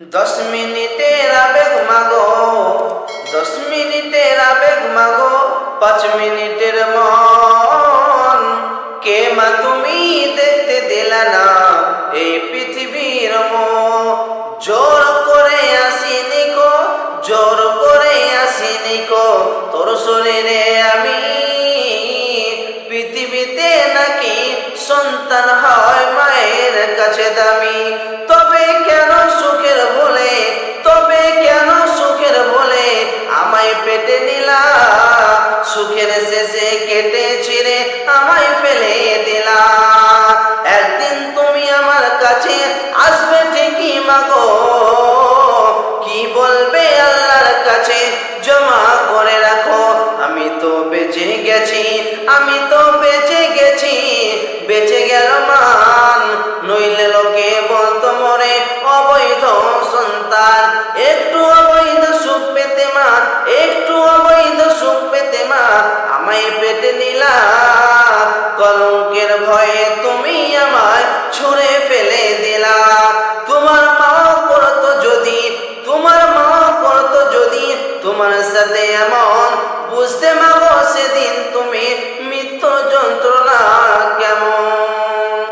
দশ মিনিটের আবেগ মাগো, দশ মিনিটের আবেগ মাগো, পাঁচ মিনিটের মন। কে মা তুমি দেখতে দিলা না এই পৃথিবীর মন? জোর করে আসিনি কো জোর করে আসিনি কো তোর শরীরে আমি পৃথিবীতে নাকি সন্তান হয় মায়ের সুখের শেষে কেটে ছিঁড়ে আমায় ফেলে দিলা। একদিন তুমি আমার কাছে আসবে ঠিকই, মাগো। কি বলবে আল্লাহর কাছে? জমা করে রাখো। আমি তো বেঁচে গেছি, আমি তো বেঁচে গেছি। কলঙ্কের ভয়ে তুমি আমায় ছুঁড়ে ফেলে দিলা। তোমার মা করতো যদি, তোমার মা করতো যদি, তোমার সাথে এমন বুঝতে মাগো